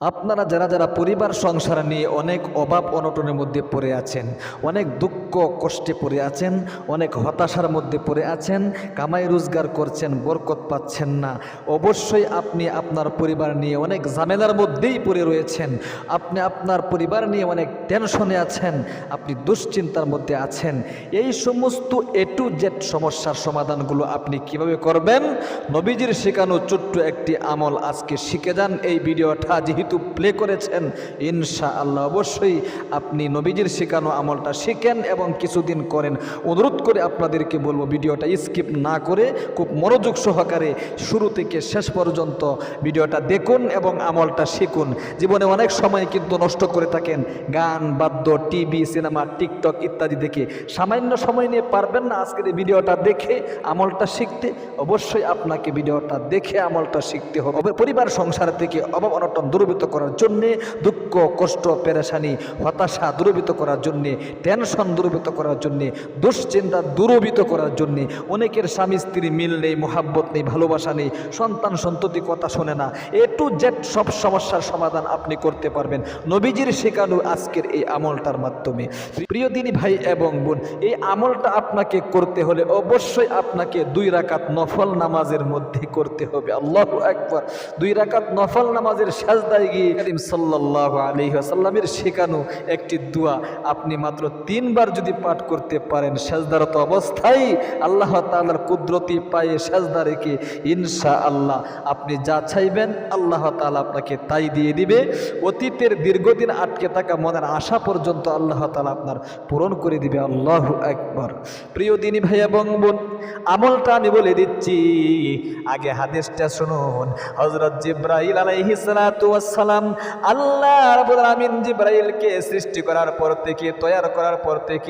আপনারা যারা যারা পরিবার সংসার নিয়ে অনেক অভাব অনটনের মধ্যে পড়ে আছেন অনেক দুঃখ কষ্টে পড়ে আছেন, অনেক হতাশার মধ্যে পড়ে আছেন, কামাই রোজগার করছেন, বরকত পাচ্ছেন না। অবশ্যই আপনি আপনার পরিবার নিয়ে অনেক ঝামেলার মধ্যেই পড়ে রয়েছেন। আপনি আপনার পরিবার নিয়ে অনেক টেনশনে আছেন, আপনি দুশ্চিন্তার মধ্যে আছেন। এই সমস্ত এ টু জেড সমস্যার সমাধানগুলো আপনি কীভাবে করবেন? নবীজির শেখানো ছোট্ট একটি আমল আজকে শিখে যান। এই ভিডিওটা যেহেতু প্লে করেছেন ইনশা আল্লাহ অবশ্যই আপনি নবীজির শেখানো আমলটা শিখেন এবং কিছুদিন করেন। অনুরোধ করে আপনাদেরকে বলব, ভিডিওটা স্কিপ না করে খুব মনোযোগ সহকারে শুরু থেকে শেষ পর্যন্ত ভিডিওটা দেখুন এবং আমলটা শিখুন। জীবনে অনেক সময় কিন্তু নষ্ট করে থাকেন। গান, বাদ্য, টিভি, সিনেমা, টিকটক ইত্যাদি দেখে। সামান্য সময় নিয়ে পারবেন না আজকের এই ভিডিওটা দেখে আমলটা শিখতে। অবশ্যই আপনাকে ভিডিওটা দেখে আমলটা শিখতে হবে। পরিবার, সংসার থেকে অভাব, অনটন দূরীভূত করার জন্যে, দুঃখ, কষ্ট, পেরেশানি, হতাশা দূরীভূত করার জন্যে, টেনশন দূরীভূত করার জন্যে, দুশ্চিন্তা দূরীভূত করার জন্যে, অনেকের স্বামী স্ত্রী মিল নেই, মোহাব্বত নেই, ভালোবাসা নেই, সন্তান সন্ততি কথা শোনে না। এ টু জেড সব সমস্যার সমাধান আপনি করতে পারবেন। নবীজির শেখানো আজকের এই আমলটার মাধ্যমে। প্রিয় দিনী ভাই এবং বোন, এই আমলটা আপনাকে করতে হলে অবশ্যই আপনাকে দুই রাকাত নফল নামাজের মধ্যে করতে হবে। আল্লাহ একবার দুই রাকাত নফল নামাজের সাজদায় গিয়ে সাল্লাহ আলী আসাল্লামের শেখানো একটি দোয়া আপনি মাত্র তিনবার যদি পাঠ করতে পারেন, সাজদারত অবস্থায় আল্লাহ তালার কুদরতি পায়ে সাজদা রেখে ইনশা আল্লাহ আপনি যা চাইবেন আল্লাহ তাআলা আপনাকে তাই দিয়ে দিবে। অতীতের দীর্ঘদিন আটকে থাকা মনের আশা পর্যন্ত আল্লাহ তালা আপনার পূরণ করে দিবে। আল্লাহ একবার প্রিয় দিনী ভাই এবং বোন, আমলটা আমি বলে দিচ্ছি। আগে হাদিসটা শুনুন। হজরত জিব্রাহিল আলাইহি ওয়াসসালাম আল্লাহ আমিন জিব্রাইলকে সৃষ্টি করার পর থেকে, তৈয়ার করার পর থেকে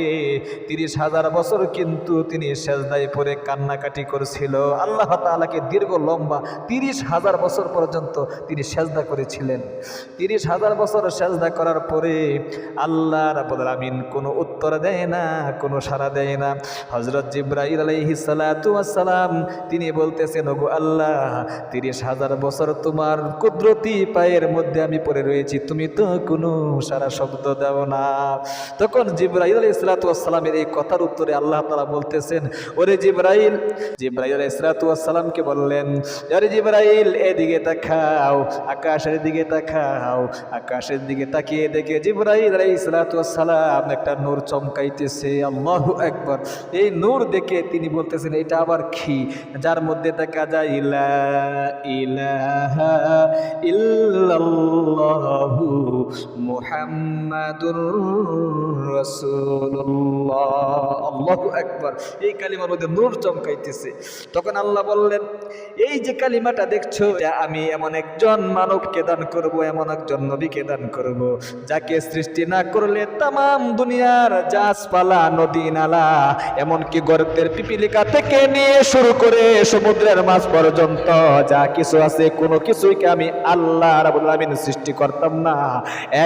তিরিশ হাজার বছর কিন্তু তিনি সেজদায় পরে কান্নাকাটি করেছিল। আল্লাহ তাআলাকে দীর্ঘ লম্বা তিরিশ হাজার বছর পর্যন্ত তিনি সেজদা করেছিলেন। তিরিশ হাজার বছর সেজদা করার পরে আল্লাহ রাব্বুল আমিন কোনো উত্তর দেয় না, কোনো সাড়া দেয় না। হজরত সালাতু ওয়াসসালাম তিনি বলতেছেন, ওগো আল্লাহ, তিরিশ হাজার বছর তোমার কুদরতি পায়ের মধ্যে আমি পড়ে রয়েছি। তুমি তো কোনো সারা শব্দ দাও না। তখন জিব্রাইল আলাইহি সালাতু এই কথার উত্তরে আল্লাহ তাআলা বলতেছেন, ওরে জিব্রাইল। জিব্রাইল সালাতু বললেন, আরে জিব্রাইল, এদিকে তাকাও, আকাশের দিকে তাকাও, আকাশের দিকে তাকিয়ে দেখে জিব্রাইল আলাইহিস সালাতু একটা নূর চমকাইতেছে, আল্লাহু একবার এই নূর দেখে তিনি বলতেছেন, এটা আবার কি? যার মধ্যে দেখা যায় ইলা ইলাহা ইল্লাল্লাহু মুহাম্মাদুর আল্লাহু আকবার। এই কালিমার মধ্যে নূর চমকাইতেছে। তখন আল্লাহ বললেন, এই যে কালিমাটা দেখছ আমি এমন একজন মানবকে দান করব, এমন একজন নবীকে দান করব, যাকে সৃষ্টি না করলে তাম দুনিয়ার গাছপালা, নদী, নালা, এমনকি গর্তের পিপিলিকা থেকে নিয়ে শুরু করে সমুদ্রের মাছ পর্যন্ত, যা কিছু আছে, কোনো কিছুইকে আমি আল্লাহ রাবুল সৃষ্টি করতাম না।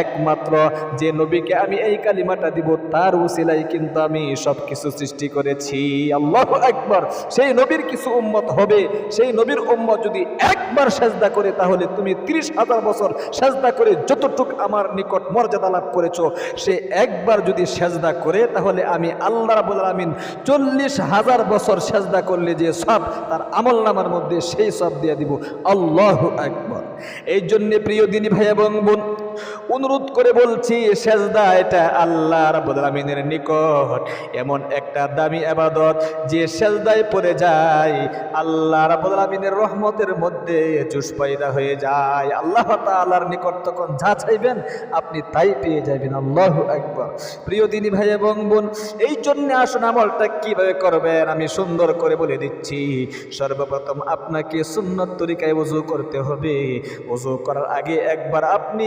একমাত্র যে নবীকে আমি এই কালিমাটা দিব, তার উসিলাই কিন্তু আমি সব কিছু সৃষ্টি করেছি। আল্লাহ একবার সেই নবীর কিছু উম্মত হবে। সেই নবীর উম্মত যদি একবার সেজদা করে, তাহলে তুমি তিরিশ হাজার বছর সেজদা করে যতটুক আমার নিকট মর্যাদা লাভ করেছ, সে একবার যদি সেজদা করে, তাহলে আমি আল্লাহ রাবুল আমিন চল্লিশ হাজার বছর সেজদা করলে যে সব তার আমল নামার মধ্যে সেই সব দিয়ে দিব। আল্লাহ একবার এই জন্যে প্রিয় দিনী ভাই এবং বোন অনুরোধ করে বলছি, সেজদা এটা আল্লাহ রাব্বুল নিকট। এমন একটা দামি আবাদত যে সেজদায় পড়ে যায়, আল্লাহ রাব্বুল রহমতের মধ্যে জুস হয়ে যায়। আল্লাহ তাআলার নিকট তখন যা চাইবেন আপনি তাই পেয়ে যাবেন। আল্লাহু আকবার। প্রিয় দিনী ভাই এবং বোন এই জন্য আসুন আমলটা কীভাবে করবেন আমি সুন্দর করে বলে দিচ্ছি। সর্বপ্রথম আপনাকে সুন্নত তরিকায় ওযু করতে হবে। ওযু করার আগে একবার আপনি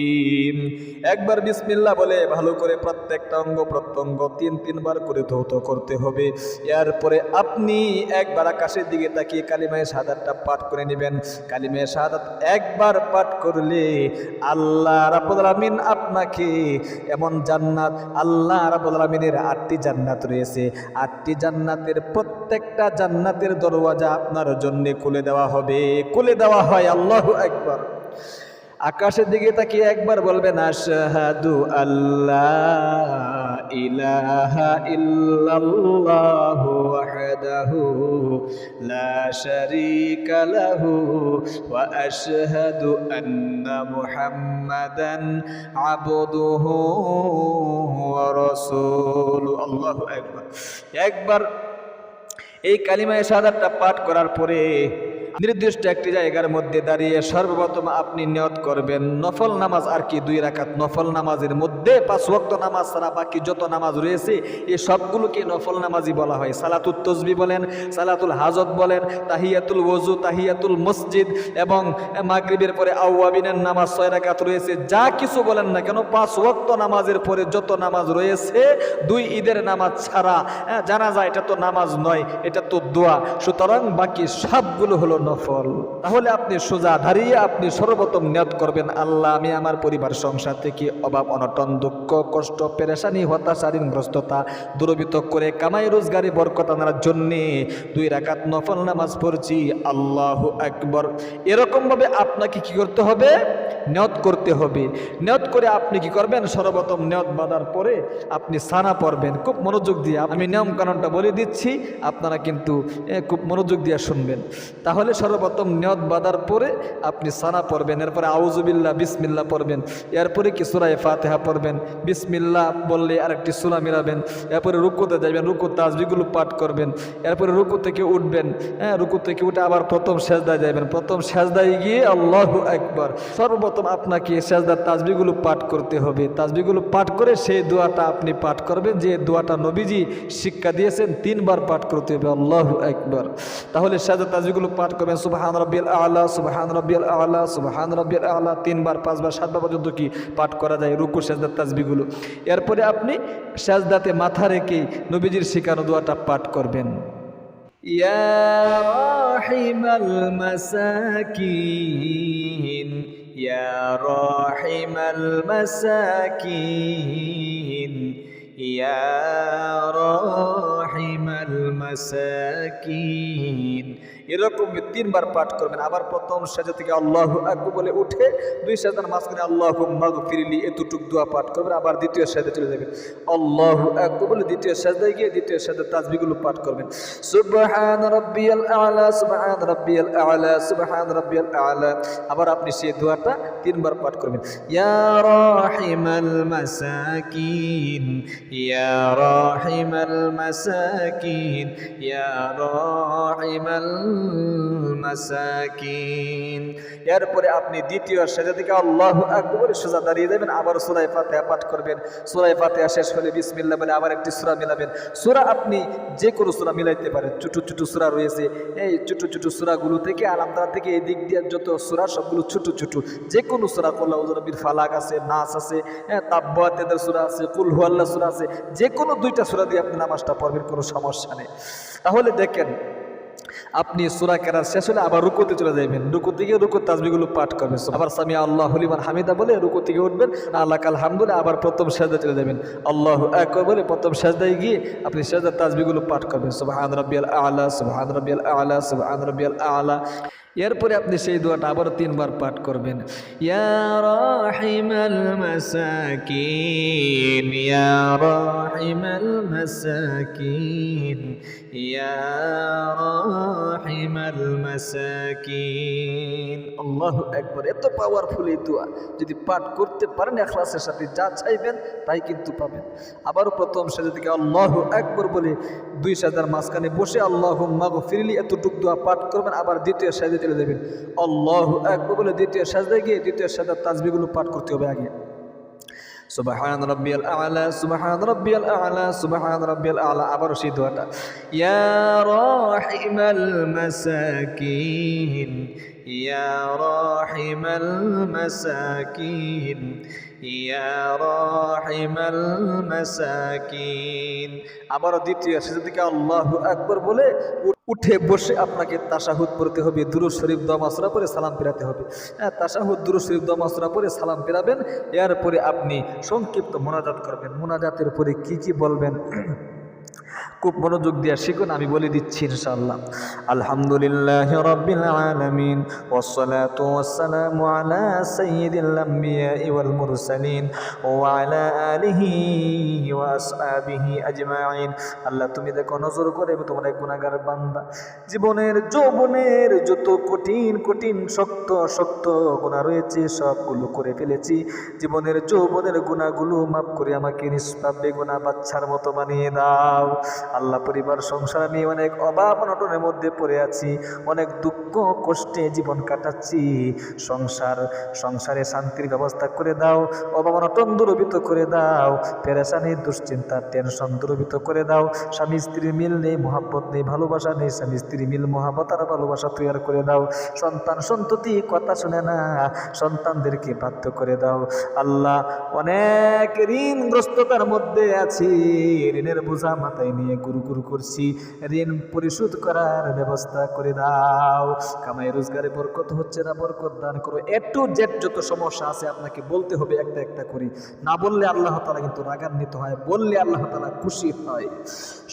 রহিম। একবার বিসমিল্লা বলে ভালো করে প্রত্যেকটা অঙ্গ প্রত্যঙ্গ তিন, তিনবার করে ধৌত করতে হবে। এরপরে আপনি একবার আকাশের দিকে তাকিয়ে কালিমায় সাদাতটা পাঠ করে নেবেন। কালিমায় সাদাত একবার পাঠ করলে আল্লাহ রাব্বুল আলামিন আপনাকে এমন জান্নাত, আল্লাহ আলামিনের আটটি জান্নাত রয়েছে। আটটি জান্নাতের প্রত্যেকটা জান্নাতের দরওয়াজা আপনার জন্য খুলে দেওয়া হবে। খুলে দেওয়া হয়, আল্লাহু একবার আকাশের দিকে তাকিয়ে একবার বলবেন, আশহাদু আল্লাহ ইলাহা ইল্লাল্লাহু ওয়াহদাহু লা শারীকা লাহু ওয়া আশহাদু আন্না মুহাম্মাদান আবদুহু ওয়া রাসূলুহু। আল্লাহু একবার এই কালিমায় সাদাতটা পাঠ করার পরে নির্দিষ্ট একটি জায়গার মধ্যে দাঁড়িয়ে সর্বপ্রথম আপনি নিয়ত করবেন নফল নামাজ আর কি দুই রাখাত নফল নামাজের মধ্যে পাঁচ ওয়াক্ত নামাজ ছাড়া বাকি যত নামাজ রয়েছে এই সবগুলোকে নফল নামাজই বলা হয়। সালাতুল তসবি বলেন সালাতুল হাজত বলেন তাহিয়াতুল ওজু তাহিয়াতুল মসজিদ এবং মাগরিবের পরে আউয়াবিনের নামাজ ছয় রাকাত রয়েছে। যা কিছু বলেন না কেন পাঁচ ওয়াক্ত নামাজের পরে যত নামাজ রয়েছে দুই ঈদের নামাজ ছাড়া হ্যাঁ, জানা যায় এটা তো নামাজ নয় এটা তো দোয়া। সুতরাং বাকি সবগুলো হলো নফল। তাহলে আপনি সোজা দাঁড়িয়ে আপনি সর্বপ্রথম নিয়ত করবেন, আল্লাহ, আমি আমার পরিবার সংসার থেকে অভাব, অনটন, দুঃখ, কষ্ট, পেরেশানি হতাশা ঋণগ্রস্ততা দূরবিত করে কামাই, রোজগারি, বরকত আনার জন্যে দুই রাকাত নফল নামাজ পড়ছি। আল্লাহ আকবর। এরকমভাবে আপনাকে কি করতে হবে? নিয়ত করতে হবে। নিয়ত করে আপনি কি করবেন? সর্বপ্রথম নিয়ত বাঁধার পরে আপনি সানা পড়বেন। খুব মনোযোগ দিয়ে, আমি নিয়ম কানুনটা বলে দিচ্ছি, আপনারা কিন্তু খুব মনোযোগ দিয়ে শুনবেন। তাহলে সর্বপ্রথম নিয়ত বাঁধার পরে আপনি সানা পড়বেন। এরপরে আউজুবিল্লাহ বিসমিল্লাহ পড়বেন। এরপরে কি সুরায় ফাতেহা পড়বেন? বিসমিল্লাহ বললে আরেকটি সুরা মিলাবেন। এরপরে রুকুতে যাবেন রুকু তাজবিগুলো পাঠ করবেন। এরপরে রুকু থেকে উঠবেন। হ্যাঁ রুকু থেকে উঠে আবার প্রথম সেজদায় যাবেন প্রথম সেজদায় গিয়ে আল্লাহু একবার সর্বপ্রথম আপনাকে সেজদার তাজবিগুলো পাঠ করতে হবে। তাজবিগুলো পাঠ করে সেই দোয়াটা আপনি পাঠ করবেন। যে দোয়াটা নবীজি শিক্ষা দিয়েছেন, তিনবার পাঠ করতে হবে। আল্লাহু একবার তাহলে সেজদার তাজবিগুলো পাঠ করবেন সুবহান রব্বিয়াল আলা সুবহান রব্বিয়াল আলা সুবহান রব্বিয়াল আলা তিনবার পাঁচবার সাতবার পর্যন্ত কি পাঠ করা যায় রুকু সেজদার তাজবিগুলো এরপরে আপনি সেজদাতে মাথা রেখে নবীজির শেখানো দোয়াটা পাঠ করবেন يا راحم المساكين يا راحم মাসাকিন। এরকম তিনবার পাঠ করবেন। আবার প্রথম সাজা থেকে আল্লাহ আকবু বলে উঠে দুই সাজার মাঝখানে আল্লাহ মাগ ফিরিলি এতটুক দোয়া পাঠ করবেন। আবার দ্বিতীয় সাজা চলে যাবেন। আল্লাহ আকবু বলে দ্বিতীয় সাজায় গিয়ে দ্বিতীয় সাজা তাজবিগুলো পাঠ করবেন। সুবহান রব্বিয়াল আলা, সুবহান রব্বিয়াল আলা, সুবহান রব্বিয়াল আলা। আবার আপনি সেই দোয়াটা তিনবার পাঠ করবেন। ইয়া রাহিমাল মাসাকিন, ইয়া রাহিমাল মাসাকিন ইয়া রাহিমাল এরপরে আপনি দ্বিতীয় সেজা থেকে আল্লাহ আকবর সোজা দাঁড়িয়ে যাবেন, আবার সুরাই ফাতেহা পাঠ করবেন। সুরাই ফাতেহা শেষ হলে বিসমিল্লাহ বলে আবার একটি সুরা মিলাবেন। সুরা আপনি যে কোনো সুরা মিলাইতে পারেন, ছোটো ছোটো সুরা রয়েছে। এই ছোটো ছোটো সুরাগুলো থেকে, আলামদারা থেকে, এই দিক দিয়ে যত সুরা, সবগুলো ছোটো ছোটো। যে কোনো সুরা করল্লা উজরবির ফালাক আছে নাচ আছে হ্যাঁ তাব্বাতেদের সুরা আছে, কুল হুয়াল্লা সুরা আছে। যে কোনো দুইটা সুরা দিয়ে আপনি নামাজটা পড়বেন, কোনো সমস্যা নেই। তাহলে দেখেন, আপনি সুরা কেরার শেষ হলে আবার রুকুতে চলে যাবেন রুকু থেকে রুকু তাজবিগুলো পাঠ করবেন আবার স্বামী আল্লাহ হলিমান হামিদা বলে রুকু থেকে উঠবেন আল্লাহ কাল হামদুলে আবার প্রথম সেজদা চলে যাবেন আল্লাহ এক বলে প্রথম সেজদায় গিয়ে আপনি সেজদার তাজবিগুলো পাঠ করবেন, সুবহান রবিয়াল আলা, সুবহান রবিয়াল আলা, সুবহান রবিয়াল আলা। এরপরে আপনি সেই দোয়াটা আবার তিনবার পাঠ করবেন। মাসাকিন, ইয়া এত পাওয়ারফুল এই দোয়া। যদি পাঠ করতে পারেন, এখলাসের সাথে যা চাইবেন, তাই কিন্তু পাবেন। আবারও প্রথম সাজা থেকে আল্লাহু আকবার বলে দুই সাজার মাঝখানে বসে আল্লাহ মাগ ফিরলি এতটুক দোয়া পাঠ করবেন। আবার দ্বিতীয় সাজে ছেড়ে দেবেন। অল্লাহ এক বলে দ্বিতীয় সাজদায় গিয়ে দ্বিতীয় সাজার তাজবিগুলো পাঠ করতে হবে আগে। সুবাহান আলা, সুবহান রাব্বিয়াল আলা, সুবহান রাব্বিয়াল আলা আবার সেই দোয়াটা। ইয়া রাহিমাল মাসাকিন, ইয়া রাহিমাল মাসাকিন يا راحم المساكين আবার দ্বিতীয় সেজদা থেকে আল্লাহ আকবর বলে উ- উঠে বসে আপনাকে তাশাহুদ পড়তে হবে দুরুদ শরীফ দমাসরা পরে সালাম ফেরাতে হবে হ্যাঁ তাশাহুদ দুরুদ শরীফ দমাসরা পরে সালাম ফেরাবেন এরপরে আপনি সংক্ষিপ্ত মোনাজাত করবেন মোনাজাতের পরে কি কি বলবেন খুব মনোযোগ দিয়ে শিখুন, আমি বলে দিচ্ছি ইনশাআল্লাহ। আলহামদুলিল্লাহ রব্বিল আলামিন, ওয়াসসালাতু ওয়াসসালামু আলা সাইয়্যিদিল আমবিয়া ওয়াল মুরসালিন, ওয়া আলা আলিহি ওয়া আসহাবিহি আজমাইন। আল্লাহ, তুমি দেখো নজর করে তোমার এক গুনাহগার বান্দা। জীবনের যৌবনের যত কঠিন কঠিন, শক্ত শক্ত গুনাহ রয়েছে, সবগুলো করে ফেলেছি। জীবনের যৌবনের গুনাহগুলো মাফ করে আমাকে নিষ্পাপ বেগুনা বাচ্চার মতো বানিয়ে দাও। আল্লাহ পরিবার, সংসার নিয়ে অনেক অভাব অনটনের মধ্যে পড়ে আছি, অনেক দুঃখ, কষ্টে জীবন কাটাচ্ছি। সংসার, সংসারে শান্তির ব্যবস্থা করে দাও, অভাব অনটন দূরবিত করে দাও, পেরেশানি, দুশ্চিন্তা, টেনশন দূরবিত করে দাও। স্বামী স্ত্রীর মিল নেই, মোহাব্বত নেই, ভালোবাসা নেই, স্বামী স্ত্রী মিল, মোহাব্বত আর ভালোবাসা তৈরি করে দাও। সন্তান সন্ততি কথা শুনে না, সন্তানদেরকে বাধ্য করে দাও। আল্লাহ অনেক ঋণগ্রস্ততার মধ্যে আছি, ঋণের বোঝা মাথায় নিয়ে গুরু গুরু করছি ঋণ পরিশোধ করার ব্যবস্থা করে দাও কামাই রোজগারে বরকত হচ্ছে না বরকত দান করো এ টু জেড যত সমস্যা আছে আপনাকে বলতে হবে একটা একটা করে না বললে আল্লাহ তালা কিন্তু রাগান্বিত হয় বললে আল্লাহ তালা খুশি হয়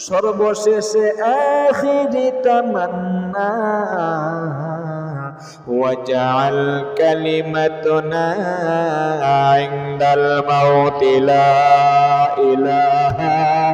সর্বশেষে আখিরি তামান্না واجعل كلمتنا عند الموت لا إله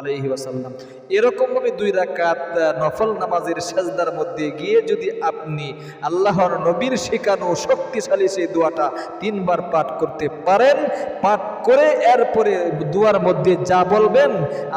আলাইহি ওয়াসাল্লাম। এরকম ভাবে দুই রাকাত নফল নামাজের সেজদার মধ্যে গিয়ে যদি আপনি আল্লাহর নবীর শেখানো শক্তিশালী সেই দোয়াটা তিনবার পাঠ করতে পারেন, পাঠ করে এরপরে দুয়ার মধ্যে যা বলবেন,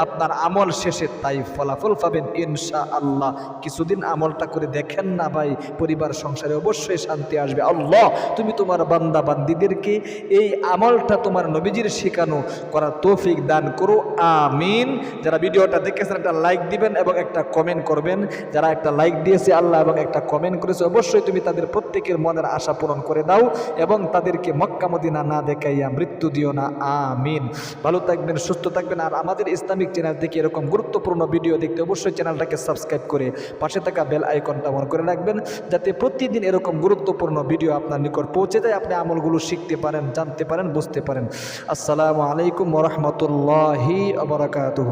আপনার আমল শেষে তাই ফলাফল পাবেন ইনশা আল্লাহ কিছুদিন আমলটা করে দেখেন না ভাই, পরিবার, সংসারে অবশ্যই শান্তি আসবে। আল্লাহ, তুমি তোমার বান্দা বান্দিদেরকে এই আমলটা তোমার নবীজির শেখানো করার তৌফিক দান করো, আমিন। যারা ভিডিওটা দেখেছেন, একটা লাইক দিবেন এবং একটা কমেন্ট করবেন। যারা একটা লাইক দিয়েছে আল্লাহ এবং একটা কমেন্ট করেছে, অবশ্যই তুমি তাদের প্রত্যেকের মনের আশা পূরণ করে দাও এবং তাদেরকে মক্কা মদিনা না দেখাইয়া মৃত্যু দিও না। আমিন। ভালো থাকবেন, সুস্থ থাকবেন। আর আমাদের ইসলামিক চ্যানেল থেকে এরকম গুরুত্বপূর্ণ ভিডিও দেখতে অবশ্যই চ্যানেলটাকে সাবস্ক্রাইব করে পাশে থাকা বেল আইকনটা অন করে রাখবেন, যাতে প্রতিদিন এরকম গুরুত্বপূর্ণ ভিডিও আপনার নিকট পৌঁছে যায়। আপনি আমলগুলো শিখতে পারেন, জানতে পারেন, বুঝতে পারেন। আসসালামু আলাইকুম ওরহমতুল্লাহি আবরাকাতুহু